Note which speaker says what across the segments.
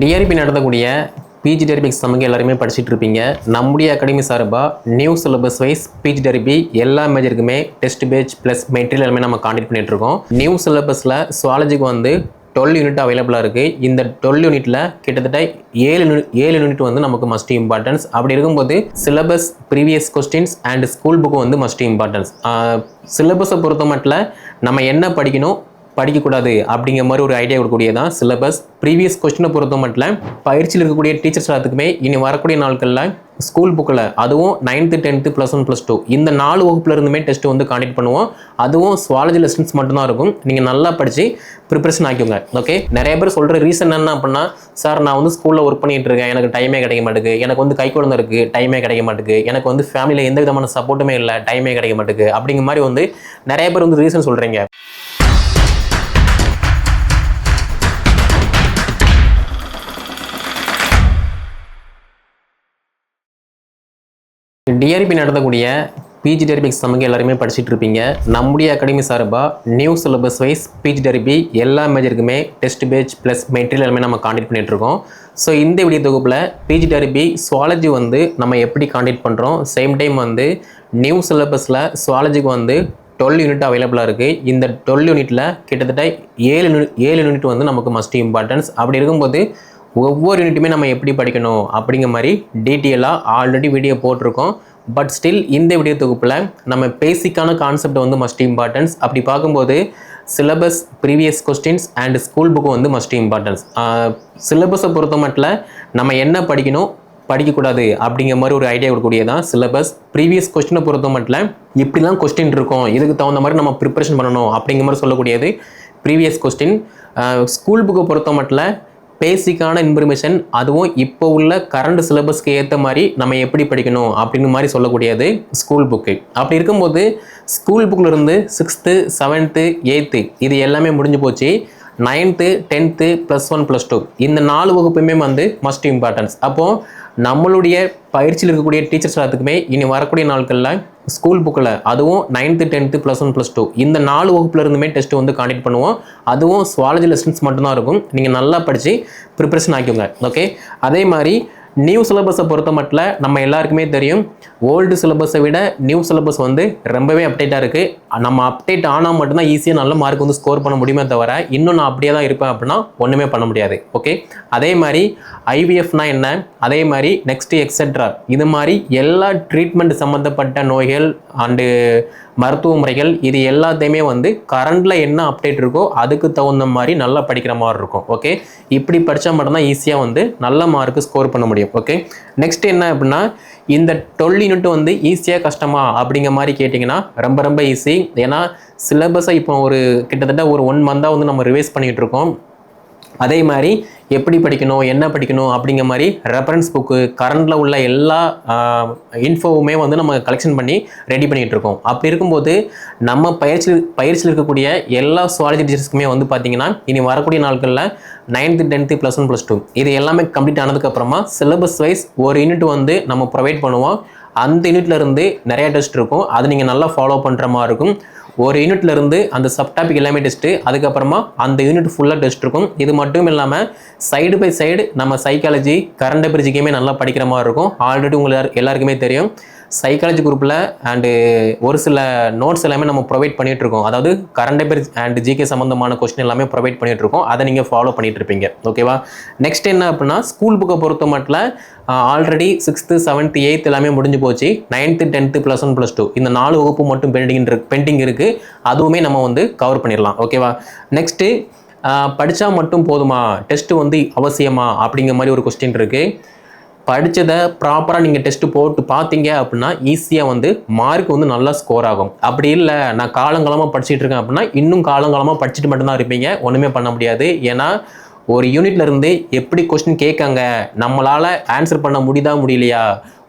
Speaker 1: TRP நடத்தக்கூடிய PG TRB எக்ஸாமுக்கு எல்லாருமே படிச்சுட்டு இருப்பீங்க. நம்முடைய அகாடமி சார்பாக new syllabus wise PG TRB எல்லா மேஜருக்குமே டெஸ்ட் பேஜ் ப்ளஸ் மெட்டீரியல் எல்லாமே நம்ம காண்டக்ட் பண்ணிட்டு இருக்கோம். நியூ சிலபஸில் சுவாலஜிக்கு வந்து டுவெல் யூனிட் அவைலபிளாக இருக்குது இந்த டுவெல் யூனிட்டில் கிட்டத்தட்ட ஏழு ஏழு யூனிட் வந்து நமக்கு மஸ்ட் இம்பார்ட்டன்ஸ் அப்படி இருக்கும்போது syllabus previous questions and school book வந்து மஸ்ட் இம்பார்ட்டன்ஸ் சிலபஸை பொறுத்த மட்டும் நம்ம என்ன படிக்கணும் படிக்கக்கூடாது அப்படிங்கிற மாதிரி ஒரு ஐடியா கொடுக்கக்கூடியதான் சிலபஸ் ப்ரீவியஸ் கொஸ்டினை பொறுத்த மட்டும் பயிற்சியில் இருக்கக்கூடிய டீச்சர்ஸ் எல்லாத்துக்குமே இனி வரக்கூடிய நாட்களில் ஸ்கூல் புக்கில் அதுவும் ninth tenth plus one plus two இந்த நாலு வகுப்புல இருந்துமே டெஸ்ட்டு வந்து காண்டக்ட் பண்ணுவோம். அதுவும் சுவாலஜி லெசன்ஸ் மட்டும்தான் இருக்கும். நீங்கள் நல்லா படித்து ப்ரிப்பரேஷன் ஆக்கிக்கோங்க. ஓகே நிறைய பேர் சொல்கிற ரீசன் என்ன அப்படின்னா சார் நான் வந்து ஸ்கூலில் ஒர்க் பண்ணிட்டு இருக்கேன். எனக்கு டைமே கிடைக்க மாட்டேங்குது எனக்கு வந்து கை குழந்தை இருக்குது டைமே கிடைக்க மாட்டேங்குது எனக்கு வந்து ஃபேமிலியில் எந்த விதமான சப்போர்ட்டுமே இல்லை. டைமே கிடைக்க மாட்டேங்குது அப்படிங்கிற மாதிரி வந்து நிறைய பேர் வந்து ரீசன் சொல்கிறீங்க டிஆர்பி நடத்தக்கூடிய பிஜி டெரிபி எக்ஸாமுக்கு எல்லாருமே படிச்சுட்டு இருப்பீங்க. நம்முடைய அகாடமி சார்பாக new syllabus wise PG TRB எல்லா மேஜருக்குமே டெஸ்ட் பேஜ் ப்ளஸ் மெட்டீரியல் எல்லாமே நம்ம காண்டக்ட் பண்ணிட்டு இருக்கோம். ஸோ இந்த வீடியோ தொகுப்பில் பிஜி டெரிபி சுவாலஜி வந்து நம்ம எப்படி காண்டக்ட் பண்ணுறோம் சேம் டைம் வந்து நியூ சிலபஸில் சுவாலஜிக்கு வந்து டுவெல் யூனிட் அவைலபிளாக இருக்குது இந்த டுவெல் யூனிட்டில் கிட்டத்தட்ட ஏழு ஏழு யூனிட் வந்து நமக்கு மஸ்ட் இம்பார்ட்டன்ஸ் அப்படி இருக்கும்போது ஒவ்வொரு யூனிட்டுமே நம்ம எப்படி படிக்கணும் அப்படிங்கிற மாதிரி டீட்டெயிலாக ஆல்ரெடி வீடியோ போட்டிருக்கோம். பட் ஸ்டில் இந்த வீடியோ தொகுப்பில் நம்ம பேசிக்கான கான்செப்ட் வந்து மஸ்ட் இம்பார்ட்டன்ஸ் அப்படி பார்க்கும்போது syllabus previous questions and school book வந்து மஸ்ட் இம்பார்ட்டன்ஸ் சிலபஸை பொறுத்த மட்டும் நம்ம என்ன படிக்கணும் படிக்கக்கூடாது அப்படிங்கிற மாதிரி ஒரு ஐடியா கொடுக்கக்கூடியதான் சிலபஸ் ப்ரீவியஸ் கொஸ்டினை பொறுத்த மட்டும் இப்படிலாம் கொஸ்டின் இருக்கும். இதுக்கு தகுந்த மாதிரி நம்ம ப்ரிப்பரேஷன் பண்ணணும் அப்படிங்கிற மாதிரி சொல்லக்கூடியது ப்ரீவியஸ் கொஸ்டின் ஸ்கூல் புக்கை பொறுத்த மட்டும் பேசிக்கான இன்ஃபர்மேஷன் அதுவும் இப்போ உள்ள கரண்ட் சிலபஸ்க்கு ஏற்ற மாதிரி நம்ம எப்படி படிக்கணும் அப்படின்னு மாதிரி சொல்லக்கூடியது ஸ்கூல் புக்கு அப்படி இருக்கும்போது ஸ்கூல் புக்கில் இருந்து சிக்ஸ்த்து செவன்த்து எயித்து இது எல்லாமே முடிஞ்சு போச்சு. Ninth tenth plus one plus two இந்த நாலு வகுப்புமே வந்து மஸ்ட் இம்பார்ட்டன்ஸ் அப்போது நம்மளுடைய பயிற்சியில் இருக்கக்கூடிய டீச்சர்ஸ் எல்லாத்துக்குமே இனி வரக்கூடிய நாட்களில் ஸ்கூல் புக்கில் அதுவும் ninth tenth plus one plus two இந்த நாலு வகுப்புல இருந்துமே டெஸ்ட் வந்து காண்டக்ட் பண்ணுவோம். அதுவும் சுவாலஜி லெசன்ஸ் மட்டும்தான் இருக்கும். நீங்கள் நல்லா படித்து ப்ரிப்பரேஷன் ஆக்கிக்கோங்க. ஓகே அதே மாதிரி நியூ சிலபஸை பொறுத்த மட்டும் நம்ம எல்லாருக்குமே தெரியும் ஓல்டு சிலபஸை விட நியூ சிலபஸ் வந்து ரொம்பவே அப்டேட்டாக இருக்குது நம்ம அப்டேட் ஆனால் மட்டும்தான் ஈஸியாக நல்ல மார்க் வந்து ஸ்கோர் பண்ண முடியுமே தவிர இன்னும் நான் அப்படியே தான் இருப்பேன் அப்படின்னா ஒன்றுமே பண்ண முடியாது. ஓகே அதே மாதிரி ஐவிஎஃப்னா என்ன? அதே மாதிரி நெக்ஸ்ட்டு எக்ஸெட்ரா இது மாதிரி எல்லா ட்ரீட்மெண்ட் சம்மந்தப்பட்ட நோய்கள் அண்டு மருத்துவ முறைகள் இது எல்லாத்தையுமே வந்து கரண்டில் என்ன அப்டேட் இருக்கோ அதுக்கு தகுந்த மாதிரி நல்லா படிக்கிற மாதிரி இருக்கும். ஓகே இப்படி படித்தா மட்டும்தான் ஈஸியாக வந்து நல்ல மார்க்கு ஸ்கோர் பண்ண முடியும். ஓகே நெக்ஸ்ட் என்ன அப்படின்னா இந்த டுவெல் யூனிட் வந்து ஈஸியாக கஷ்டமா அப்படிங்கிற மாதிரி கேட்டிங்கன்னா ரொம்ப ரொம்ப ஈஸி ஏன்னா சிலபஸை இப்போ ஒரு கிட்டத்தட்ட ஒரு ஒன் மந்தாக வந்து நம்ம ரிவைஸ் பண்ணிகிட்டு இருக்கோம். அதே மாதிரி எப்படி படிக்கணும் என்ன படிக்கணும் அப்படிங்கிற மாதிரி ரெஃபரன்ஸ் புக்கு கரண்டில் உள்ள எல்லா இன்ஃபோவுமே வந்து நம்ம கலெக்ஷன் பண்ணி ரெடி பண்ணிகிட்டு இருக்கோம். அப்படி இருக்கும்போது நம்ம பயிற்சி பயிற்சியில் இருக்கக்கூடிய எல்லா சுவாலஜி டீச்சர்ஸ்க்குமே வந்து பார்த்திங்கன்னா இனி வரக்கூடிய நாட்களில் ninth tenth plus one plus two இது எல்லாமே கம்ப்ளீட் ஆனதுக்கப்புறமா சிலபஸ் வைஸ் ஒரு யூனிட் வந்து நம்ம ப்ரொவைட் பண்ணுவோம். அந்த யூனிட்லேருந்து நிறையா டெஸ்ட் இருக்கும். அது நீங்கள் நல்லா ஃபாலோ பண்ணுற மாதிரி இருக்கும். ஒரு யூனிட்ல இருந்து அந்த சப்டாபிக் எல்லாமே டெஸ்ட்டு அதுக்கப்புறமா அந்த யூனிட் ஃபுல்லாக டெஸ்ட் இருக்கும். இது மட்டும் இல்லாமல் சைடு பை சைடு நம்ம சைக்காலஜி கரண்ட் அபிரிஜிக்கையுமே நல்லா படிக்கிற மாதிரி இருக்கும். ஆல்ரெடி உங்களுக்கு எல்லாருக்குமே தெரியும். சைக்காலஜி குரூப்பில் அண்டு ஒரு சில நோட்ஸ் எல்லாமே நம்ம ப்ரொவைட் பண்ணிகிட்ருக்கோம் இருக்கோம். அதாவது கரண்ட் அஃபேர்ஸ் அண்ட் ஜிகே சம்மந்தமான கொஸ்டின் எல்லாமே ப்ரொவைட் பண்ணிகிட்ருக்கோம் அதை நீங்கள் ஃபாலோ பண்ணிகிட்ருப்பீங்க ஓகேவா நெக்ஸ்ட் என்ன அப்படின்னா ஸ்கூல் புக்கை பொறுத்த மட்டும் ஆல்ரெடி சிக்ஸ்த்து செவன்த்து எயித் எல்லாமே முடிஞ்சு போச்சு. Ninth tenth plus one plus two இந்த நாலு வகுப்பு மட்டும் பெண்டிங் இருக்கு பெண்டிங் இருக்குது அதுவுமே நம்ம வந்து கவர் பண்ணிடலாம். ஓகேவா நெக்ஸ்ட்டு படித்தா மட்டும் போதுமா? டெஸ்ட்டு வந்து அவசியமா? அப்படிங்கிற மாதிரி ஒரு கொஸ்டின் இருக்குது படித்ததை ப்ராப்பராக நீங்கள் டெஸ்ட்டு போட்டு பார்த்தீங்க அப்படின்னா ஈஸியாக வந்து மார்க் வந்து நல்லா ஸ்கோர் ஆகும். அப்படி இல்லை நான் காலங்காலமாக படிச்சுட்டு இருக்கேன் அப்படின்னா இன்னும் காலங்காலமாக படிச்சுட்டு மட்டும்தான் இருப்பீங்க. ஒன்றுமே பண்ண முடியாது. ஏன்னா ஒரு யூனிட்லேருந்து எப்படி கொஸ்டின் கேட்காங்க நம்மளால் ஆன்சர் பண்ண முடியுதா முடியலையா?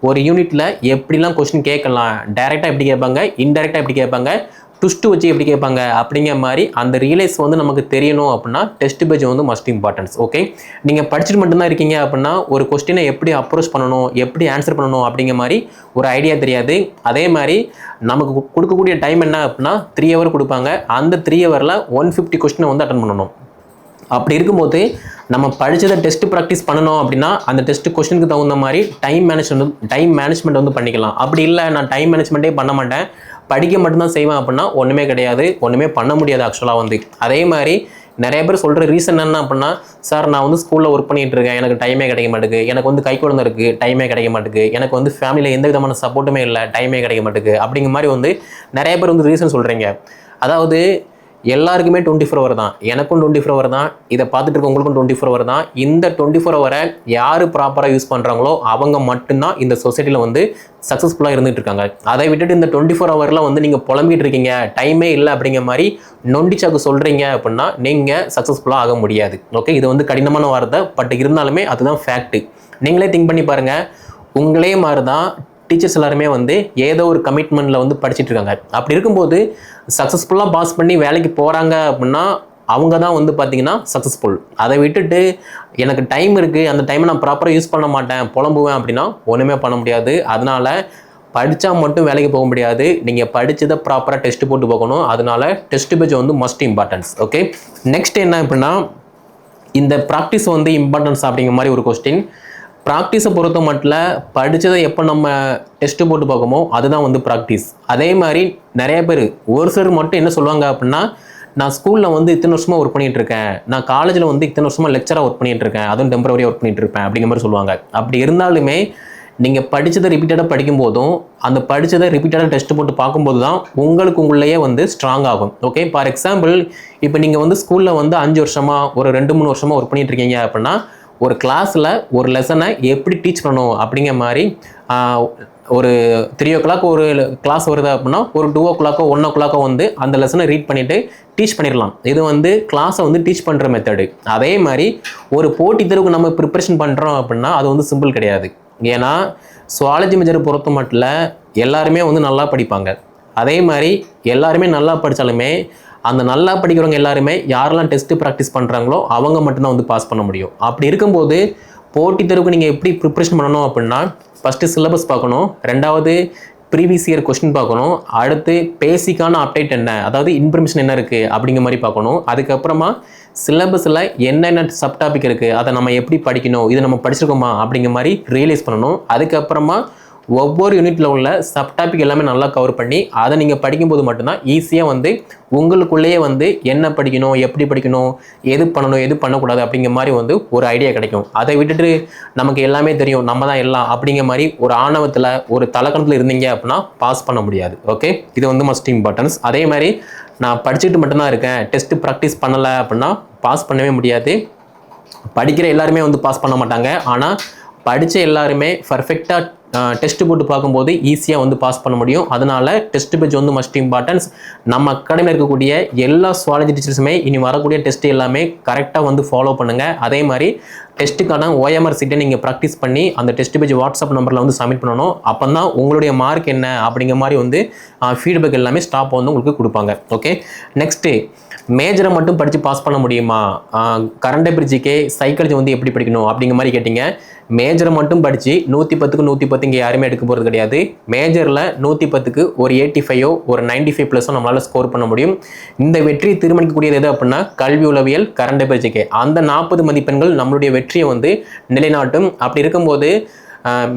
Speaker 1: ஒரு யூனிட்டில் எப்படிலாம் கொஸ்டின் கேட்கலாம்? டைரெக்டாக எப்படி கேட்பாங்க? இன்டெரக்டாக எப்படி கேட்பாங்க? டுஸ்ட்டு வச்சு எப்படி கேட்பாங்க? அப்படிங்கிற மாதிரி அந்த ரியலைஸ் வந்து நமக்கு தெரியணும் அப்படின்னா டெஸ்ட் பேஜ் வந்து மஸ்ட் இம்பார்ட்டன்ஸ் ஓகே நீங்கள் படிச்சுட்டு மட்டும்தான் இருக்கீங்க அப்படின்னா ஒரு கொஸ்டினை எப்படி அப்ரோச் பண்ணணும் எப்படி ஆன்சர் பண்ணணும் அப்படிங்கிற மாதிரி ஒரு ஐடியா தெரியாது. அதே மாதிரி நமக்கு கொடுக்கக்கூடிய டைம் என்ன அப்படின்னா த்ரீ ஹவர் கொடுப்பாங்க. அந்த த்ரீ ஹவரில் ஒன் ஃபிஃப்டி கொஸ்டினை வந்து அட்டன் பண்ணணும். அப்படி இருக்கும்போது நம்ம படித்ததை டெஸ்ட் ப்ராக்டிஸ் பண்ணணும் அப்படின்னா அந்த டெஸ்ட் கொஸ்டினுக்கு தகுந்த மாதிரி டைம் மேனேஜ்மெண்ட் டைம் மேனேஜ்மெண்ட் வந்து பண்ணிக்கலாம். அப்படி இல்லை நான் டைம் மேனேஜ்மெண்ட்டே பண்ண மாட்டேன். படிக்க மட்டும்தான் செய்வேன் அப்படின்னா ஒன்றுமே கிடையாது ஒன்றுமே பண்ண முடியாது ஆக்சுவலாக வந்து. அதே மாதிரி நிறைய பேர் சொல்கிற ரீசன் என்ன அப்படின்னா சார் நான் வந்து ஸ்கூலில் ஒர்க் பண்ணிகிட்டு இருக்கேன். எனக்கு டைமே கிடைக்க மாட்டேங்குது எனக்கு வந்து கை குழந்தை இருக்குது டைமே கிடைக்க மாட்டேங்குது எனக்கு வந்து ஃபேமிலியில் எந்த விதமான சப்போர்ட்டுமே இல்லை. டைமே கிடைக்க மாட்டேங்குது அப்படிங்கிற மாதிரி வந்து நிறைய பேர் வந்து ரீசன் சொல்கிறீங்க அதாவது எல்லாருக்குமே டுவெண்ட்டி ஃபோர் ஹவர் தான். எனக்கும் டுவெண்ட்டி ஃபோர் ஹவர் தான். இதை பார்த்துட்டு இருக்க உங்களுக்கும் டுவெண்ட்டி ஃபோர் ஹவர் தான். இந்த டுவெண்ட்டி ஃபோர் ஹவரை யார் ப்ராப்பராக யூஸ் பண்ணுறாங்களோ அவங்க மட்டும்தான் இந்த சொசைட்டியில் வந்து சக்ஸஸ்ஃபுல்லாக இருந்துட்டு இருக்காங்க. அதை விட்டுட்டு இந்த டுவெண்ட்டி ஃபோர் ஹவரில் வந்து நீங்கள் புலம்பிகிட்டு இருக்கீங்க. டைமே இல்லை அப்படிங்கிற மாதிரி நொண்டிச்சாக்கு சொல்கிறீங்க அப்படின்னா நீங்கள் சக்ஸஸ்ஃபுல்லாக ஆக முடியாது. ஓகே இது வந்து கடினமான வார்த்தை பட் இருந்தாலுமே அதுதான் ஃபேக்ட்டு நீங்களே திங்க் பண்ணி பாருங்கள் உங்களே மாதிரி தான் டீச்சர்ஸ் எல்லாருமே வந்து ஏதோ ஒரு கமிட்மெண்ட்டில் வந்து படிச்சுட்டு இருக்காங்க. அப்படி இருக்கும்போது சக்ஸஸ்ஃபுல்லாக பாஸ் பண்ணி வேலைக்கு போகிறாங்க அப்படின்னா அவங்க தான் வந்து பார்த்திங்கன்னா சக்ஸஸ்ஃபுல் அதை விட்டுட்டு எனக்கு டைம் இருக்குது அந்த டைமை நான் ப்ராப்பராக யூஸ் பண்ண மாட்டேன் புலம்புவேன் அப்படின்னா ஒன்றுமே பண்ண முடியாது. அதனால் படித்தா மட்டும் வேலைக்கு போக முடியாது. நீங்கள் படித்ததை ப்ராப்பராக டெஸ்ட் போட்டு போகணும் அதனால டெஸ்ட் பேஜ் வந்து மஸ்ட் இம்பார்ட்டன்ஸ் ஓகே நெக்ஸ்ட் என்ன அப்படின்னா இந்த ப்ராக்டிஸ் வந்து இம்பார்ட்டன்ஸ் அப்படிங்கிற மாதிரி ஒரு கொஸ்டின் ப்ராக்டிஸை பொறுத்த மட்டும் படித்ததை எப்போ நம்ம டெஸ்ட்டு போட்டு பார்க்கமோ அதுதான் வந்து ப்ராக்டிஸ் அதே மாதிரி நிறைய பேர் ஒரு சிலர் மட்டும் என்ன சொல்லுவாங்க அப்படின்னா நான் ஸ்கூலில் வந்து இத்தனை வருஷமாக ஒர்க் பண்ணிகிட்டு இருக்கேன். நான் காலேஜில் வந்து இத்தனை வருஷமாக லெக்சராக ஒர்க் பண்ணிகிட்டு இருக்கேன். அதுவும் டெம்பரவரியாக ஒர்க் பண்ணிட்டு இருப்பேன். அப்படிங்கிற மாதிரி சொல்லுவாங்க. அப்படி இருந்தாலுமே நீங்கள் படித்ததை ரிப்பீட்டடாக படிக்கும் போதும் அந்த படித்ததை ரிப்பீட்டடாக டெஸ்ட் போட்டு பார்க்கும்போது தான் உங்களுக்கு உங்களையே வந்து ஸ்ட்ராங் ஆகும். ஓகே ஃபார் எக்ஸாம்பிள் இப்போ நீங்கள் வந்து ஸ்கூலில் வந்து அஞ்சு வருஷமாக ஒரு ரெண்டு மூணு வருஷமாக ஒர்க் பண்ணிகிட்டு இருக்கீங்க அப்படின்னா ஒரு கிளாஸில் ஒரு லெசனை எப்படி டீச் பண்ணணும் அப்படிங்கிற மாதிரி ஒரு த்ரீ ஓ கிளாக் ஒரு கிளாஸ் வருது அப்படின்னா ஒரு டூ ஓ கிளாக்கோ ஒன் ஓ கிளாக்கோ வந்து அந்த லெசனை ரீட் பண்ணிவிட்டு டீச் பண்ணிடலாம். இது வந்து கிளாஸை வந்து டீச் பண்ணுற மெத்தடு அதே மாதிரி ஒரு போட்டி தேர்வுக்கு நம்ம ப்ரிப்பரேஷன் பண்ணுறோம் அப்படின்னா அது வந்து சிம்பிள் கிடையாது. ஏன்னா சுவாலஜி மேஜரை பொறுத்த மட்டும் எல்லாருமே வந்து நல்லா படிப்பாங்க. அதே மாதிரி எல்லாருமே நல்லா படித்தாலுமே அந்த நல்லா படிக்கிறவங்க எல்லாருமே யாரெல்லாம் டெஸ்ட்டு ப்ராக்டிஸ் பண்ணுறாங்களோ அவங்க மட்டும்தான் வந்து பாஸ் பண்ண முடியும். அப்படி இருக்கும்போது போட்டித் தேர்வுக்கு நீங்கள் எப்படி ப்ரிப்பரேஷன் பண்ணணும் அப்படின்னா ஃபஸ்ட்டு சிலபஸ் பார்க்கணும் ரெண்டாவது ப்ரீவியஸ் இயர் கொஸ்டின் பார்க்கணும் அடுத்து பேசிக்கான அப்டேட் என்ன அதாவது இன்ஃபர்மேஷன் என்ன இருக்குது அப்படிங்கிற மாதிரி பார்க்கணும். அதுக்கப்புறமா சிலபஸில் என்னென்ன சப் டாபிக் இருக்குது அதை நம்ம எப்படி படிக்கணும் இதை நம்ம படிச்சிருக்கோமா அப்படிங்கிற மாதிரி ரியலைஸ் பண்ணணும். அதுக்கப்புறமா ஒவ்வொரு யூனிட்டில் உள்ள சப் டாபிக் எல்லாமே நல்லா கவர் பண்ணி அதை நீங்கள் படிக்கும்போது மட்டும்தான் ஈஸியாக வந்து உங்களுக்குள்ளேயே வந்து என்ன படிக்கணும் எப்படி படிக்கணும் எது பண்ணணும் எது பண்ணக்கூடாது அப்படிங்கிற மாதிரி வந்து ஒரு ஐடியா கிடைக்கும். அதை விட்டுட்டு நமக்கு எல்லாமே தெரியும் நம்ம தான் எல்லாம் அப்படிங்கிற மாதிரி ஒரு ஆணவத்தில் ஒரு தலக்கணத்தில் இருந்தீங்க அப்படின்னா பாஸ் பண்ண முடியாது. ஓகே இது வந்து மஸ்ட் இம்பார்ட்டன்ஸ் அதே மாதிரி நான் படிச்சுட்டு மட்டும்தான் இருக்கேன் டெஸ்ட்டு ப்ராக்டிஸ் பண்ணலை அப்படின்னா பாஸ் பண்ணவே முடியாது. படிக்கிற எல்லாருமே வந்து பாஸ் பண்ண மாட்டாங்க. ஆனால் படித்த எல்லாருமே பர்ஃபெக்டாக டெஸ்ட் போட்டு பார்க்கும்போது ஈஸியாக வந்து பாஸ் பண்ண முடியும். அதனால் டெஸ்ட் பேஜ் வந்து மஸ்ட் இம்பார்ட்டன்ஸ் நம்ம அகாடமியில் இருக்கக்கூடிய எல்லா சுவாலஜி டீச்சர்ஸுமே இனி வரக்கூடிய டெஸ்ட் எல்லாமே கரெக்டாக வந்து ஃபாலோ பண்ணுங்கள் அதே மாதிரி டெஸ்ட்டுக்கான ஓஎம்ஆர் சீட்டை நீங்கள் ப்ராக்டிஸ் பண்ணி அந்த டெஸ்ட் பேஜ் வாட்ஸ்அப் நம்பரில் வந்து சப்மிட் பண்ணணும். அப்போ தான் உங்களுடைய மார்க் என்ன அப்படிங்கிற மாதிரி வந்து ஃபீட்பேக் எல்லாமே ஸ்டாப் வந்து உங்களுக்கு கொடுப்பாங்க. ஓகே நெக்ஸ்ட்டு மேஜரை மட்டும் படித்து பாஸ் பண்ண முடியுமா? கரண்ட் பிரிட்ஜிக்கே சைக்காலஜி வந்து எப்படி படிக்கணும் அப்படிங்கிற மாதிரி கேட்டிங்க. மேஜரை மட்டும் படித்து நூற்றி பத்துக்கு நூற்றி பத்து இங்கே யாருமே எடுக்க போகிறது கிடையாது. மேஜரில் நூற்றி பத்துக்கு ஒரு எயிட்டி ஃபைவோ ஒரு நைன்டி ஃபைவ் ப்ளஸோ நம்மளால் ஸ்கோர் பண்ண முடியும். இந்த வெற்றியை தீர்மானிக்கக்கூடியது எது அப்படின்னா கல்வி உளவியல் கரண்ட் பிரிட்ஜிக்கே அந்த நாற்பது மதிப்பெண்கள் நம்மளுடைய வெற்றியை வந்து நிலைநாட்டும். அப்படி இருக்கும்போது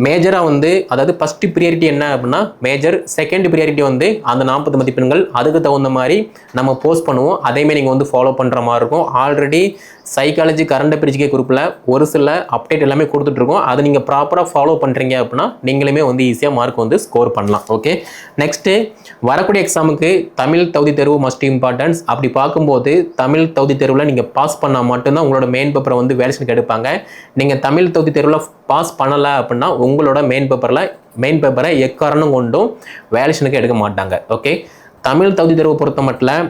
Speaker 1: மேஜராக வந்து அதாவது ஃபஸ்ட்டு ப்ரியாரிட்டி என்ன அப்படின்னா மேஜர் செகண்ட் ப்ரியாரிட்டி வந்து அந்த நாற்பது மதிப்பெண்கள் அதுக்கு தகுந்த மாதிரி நம்ம போஸ்ட் பண்ணுவோம். அதேமாதிரி நீங்கள் வந்து ஃபாலோ பண்ணுற மாதிரி இருக்கும். ஆல்ரெடி சைக்காலஜி கரண்ட் பிரிச்சிக்கே குரூப்பில் ஒரு சில அப்டேட் எல்லாமே கொடுத்துட்ருக்கோம் அதை நீங்கள் ப்ராப்பராக ஃபாலோ பண்ணுறீங்க அப்படின்னா நீங்களுமே வந்து ஈஸியாக மார்க் வந்து ஸ்கோர் பண்ணலாம். ஓகே நெக்ஸ்ட்டு வரக்கூடிய எக்ஸாமுக்கு தமிழ் தகுதி தேர்வு மஸ்ட் இம்பார்ட்டன்ஸ் அப்படி பார்க்கும்போது தமிழ் தகுதி தேர்வில் நீங்கள் பாஸ் பண்ணால் மட்டும்தான் உங்களோட மெயின் பேப்பரை வந்து வேலேஷனுக்கு எடுப்பாங்க. நீங்கள் தமிழ் தகுதி தேர்வில் பாஸ் பண்ணலை அப்படின்னா உங்களோட மெயின் பேப்பரில் மெயின் பேப்பரை எக்காரணம் கொண்டும் வேலேஷனுக்கு எடுக்க மாட்டாங்க. ஓகே தமிழ் தகுதி தேர்வை பொறுத்த மட்டும்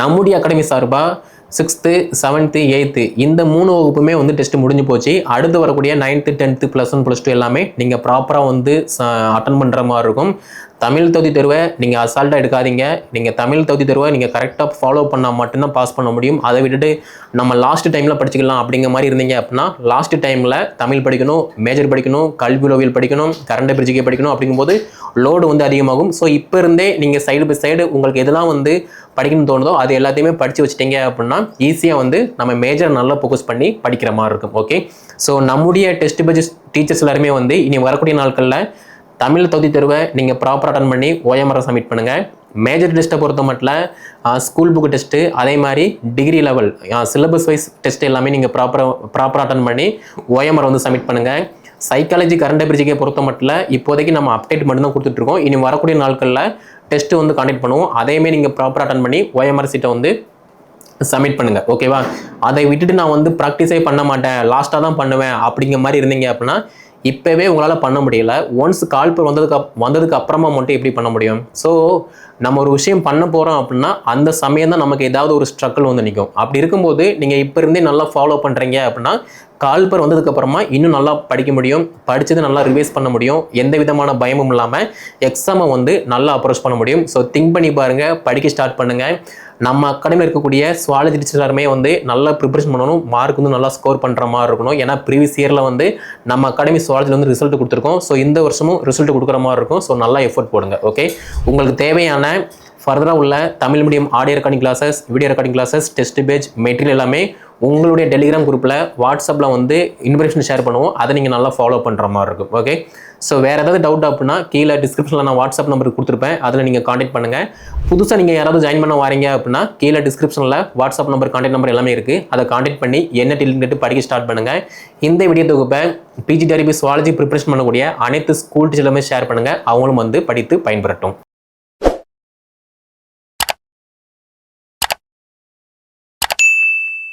Speaker 1: நம்முடைய அகாடமி சார்பாக சிக்ஸ்த்து செவன்த்து எயித்து இந்த மூணு வகுப்புமே வந்து டெஸ்ட் முடிஞ்சு போச்சு. அடுத்து வரக்கூடிய ninth tenth plus one plus two எல்லாமே நீங்கள் ப்ராப்பராக வந்து அட்டன் பண்ணுற மாதிரி இருக்கும். தமிழ் தகுதி தேர்வை நீங்கள் அசால்ட்டாக எடுக்காதீங்க. நீங்கள் தமிழ் தகுதி தேர்வை நீங்கள் கரெக்டாக ஃபாலோ பண்ணால் மட்டும்தான் பாஸ் பண்ண முடியும். அதை விட்டுட்டு நம்ம லாஸ்ட் டைமில் படிச்சுக்கலாம் அப்படிங்கிற மாதிரி இருந்தீங்க அப்படின்னா லாஸ்ட் டைமில் தமிழ் படிக்கணும் மேஜர் படிக்கணும் கல்வி உளவியல் படிக்கணும் கரண்ட் பிரிட்ஜிக்கே படிக்கணும் அப்படிங்கும்போது லோடு வந்து அதிகமாகும். ஸோ இப்போ இருந்தே நீங்கள் சைடு பை சைடு உங்களுக்கு எதெல்லாம் வந்து படிக்கணும்னு தோணுதோ அது எல்லாத்தையுமே படித்து வச்சுட்டிங்க அப்படின்னா ஈஸியாக வந்து நம்ம மேஜர் நல்லா ஃபோக்கஸ் பண்ணி படிக்கிற மாதிரி இருக்கும். ஓகே ஸோ நம்முடைய டெஸ்ட் பட்ஜெட் டீச்சர்ஸ் எல்லாருமே வந்து இனி வரக்கூடிய நாட்களில் தமிழ் தகுதி தேர்வை நீங்கள் ப்ராப்பராக அட்டன் பண்ணி ஓஎம்ஆர் சப்மிட் பண்ணுங்கள் மேஜர் டெஸ்ட்டை பொறுத்த மட்டும் ஸ்கூல் புக் டெஸ்ட்டு அதே மாதிரி degree level syllabus wise test எல்லாமே நீங்கள் ப்ராப்பராக ப்ராப்பராக அட்டன் பண்ணி ஓஎம்ஆர் வந்து சப்மிட் பண்ணுங்கள் சைக்காலஜி கரண்ட் அபிரிஜிக்கை பொறுத்த மட்டும் இப்போதைக்கு நம்ம அப்டேட் மட்டும் தான் கொடுத்துட்ருக்கோம். இனி வரக்கூடிய நாட்களில் டெஸ்ட்டு வந்து காண்டக்ட் பண்ணுவோம். அதையுமே நீங்கள் ப்ராப்பராக அட்டன் பண்ணி ஓஎம்ஆர் சீட்டை வந்து சப்மிட் பண்ணுங்கள் ஓகேவா அதை விட்டுட்டு நான் வந்து ப்ராக்டிஸே பண்ண மாட்டேன். லாஸ்ட்டாக தான் பண்ணுவேன். அப்படிங்கிற மாதிரி இருந்தீங்க அப்படின்னா இப்போவே உங்களால் பண்ண முடியல. ஒன்ஸ் கால் பேர் வந்ததுக்கு அப் வந்ததுக்கு அப்புறமா மட்டும் எப்படி பண்ண முடியும்? ஸோ நம்ம ஒரு விஷயம் பண்ண போகிறோம் அப்படின்னா அந்த சமயம் தான் நமக்கு ஏதாவது ஒரு ஸ்ட்ரகிள் வந்து நிற்கும் அப்படி இருக்கும்போது நீங்கள் இப்போ இருந்தே நல்லா ஃபாலோ பண்ணுறீங்க அப்படின்னா கால்பர் வந்ததுக்கப்புறமா இன்னும் நல்லா படிக்க முடியும் படித்தது நல்லா ரிவைஸ் பண்ண முடியும். எந்த விதமான பயமும் இல்லாமல் எக்ஸாமை வந்து நல்லா அப்ரோச் பண்ண முடியும். ஸோ திங்க் பண்ணி பாருங்கள் படிக்க ஸ்டார்ட் பண்ணுங்கள் நம்ம அக்காடமியில் இருக்கக்கூடிய சுவாலஜி டீச்சர் எல்லாருமே வந்து நல்லா ப்ரிப்பரேஷன் பண்ணணும் மார்க் வந்து நல்லா ஸ்கோர் பண்ணுற மாதிரி இருக்கணும். ஏன்னா ப்ரீவியஸ் இயரில் வந்து நம்ம அகாடமி சுவாலஜியில் வந்து ரிசல்ட் கொடுத்துருக்கோம். ஸோ இந்த வருஷமும் ரிசல்ட் கொடுக்குற மாதிரி இருக்கும். ஸோ நல்லா எஃபோர்ட் போடுங்க ஓகே உங்களுக்கு தேவையான ஃபர்தராக உள்ள Tamil medium audio recording classes video recording classes test page material எல்லாமே உங்களுடைய டெலிகிராம் குரூப்பில் வாட்ஸ்அப்பில் வந்து இன்ஃபர்மேஷன் ஷேர் பண்ணுவோம். அதை நீங்கள் நல்லா ஃபாலோ பண்ணுற மாதிரி இருக்கும். ஓகே ஸோ வேறு ஏதாவது டவுட் அப்படின்னா கீழே டிஸ்கிரிப்ஷனில் நான் வாட்ஸ்அப் நம்பருக்கு கொடுத்துருப்பேன். அதில் நீங்கள் காண்டாக்ட் பண்ணுங்கள் புதுசாக நீங்கள் யாராவது ஜாயின் பண்ண வாரீங்க அப்படின்னா கீழே டிஸ்கிரிப்ஷனில் வாட்ஸ்அப் நம்பர் காண்டாக்ட் நம்பர் எல்லாமே இருக்குது அதை காண்டாக்ட் பண்ணி என்ன டெலிட்டு படிக்க ஸ்டார்ட் பண்ணுங்கள் இந்த வீடியோ தொகுப்பை பிஜிடிஆர்பி சுவாலஜி ப்ரிப்பரேஷன் பண்ணக்கூடிய அனைத்து ஸ்கூல் டீச்சருமே ஷேர் பண்ணுங்கள் அவங்களும் வந்து படித்து பயன்பெறட்டும்.